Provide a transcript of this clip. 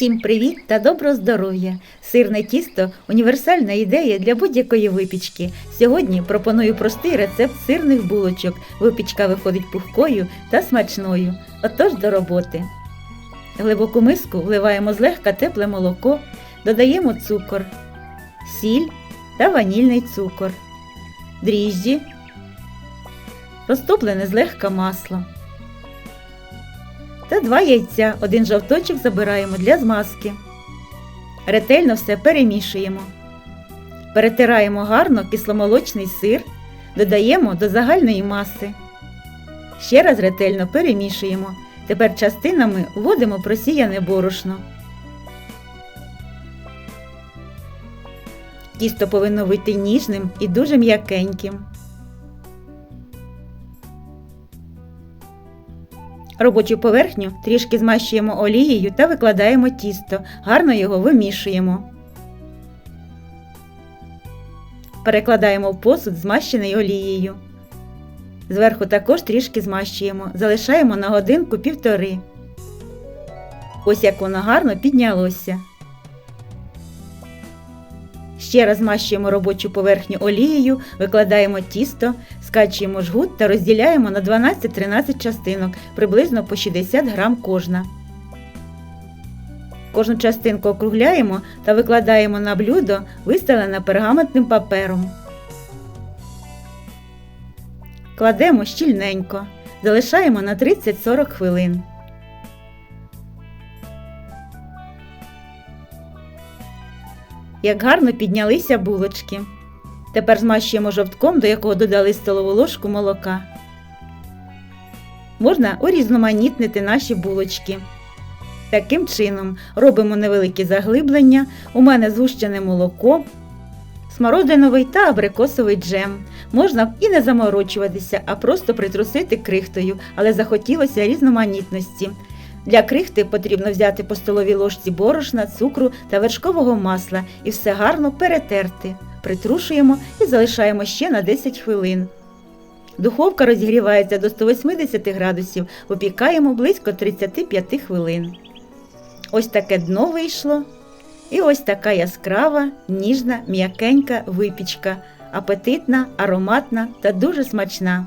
Всім привіт та доброго здоров'я! Сирне тісто універсальна ідея для будь-якої випічки. Сьогодні пропоную простий рецепт сирних булочок. Випічка виходить пухкою та смачною. Отож до роботи. В глибоку миску вливаємо злегка тепле молоко, додаємо цукор, сіль та ванільний цукор, дріжджі, розтоплене злегка масло та два яйця, один жовточок забираємо для змазки. Ретельно все перемішуємо. Перетираємо гарно кисломолочний сир, додаємо до загальної маси. Ще раз ретельно перемішуємо. Тепер частинами вводимо просіяне борошно. Тісто повинно вийти ніжним і дуже м'якеньким. Робочу поверхню трішки змащуємо олією та викладаємо тісто, гарно його вимішуємо. Перекладаємо в посуд, змащений олією. Зверху також трішки змащуємо, залишаємо на годинку півтори. Ось як воно гарно піднялося. Ще раз змащуємо робочу поверхню олією, викладаємо тісто, скачуємо жгут та розділяємо на 12-13 частинок, приблизно по 60 грам кожна. Кожну частинку округляємо та викладаємо на блюдо, вистелене пергаментним папером. Кладемо щільненько, залишаємо на 30-40 хвилин. Як гарно піднялися булочки. Тепер змащуємо жовтком, до якого додали столову ложку молока. Можна урізноманітнити наші булочки. Таким чином робимо невеликі заглиблення. У мене згущене молоко, смородиновий та абрикосовий джем. Можна і не заморочуватися, а просто притрусити крихтою, але захотілося різноманітності. Для крихти потрібно взяти по столовій ложці борошна, цукру та вершкового масла і все гарно перетерти. Притрушуємо і залишаємо ще на 10 хвилин. Духовка розігрівається до 180 градусів, випікаємо близько 35 хвилин. Ось таке дно вийшло. І ось така яскрава, ніжна, м'якенька випічка, апетитна, ароматна та дуже смачна.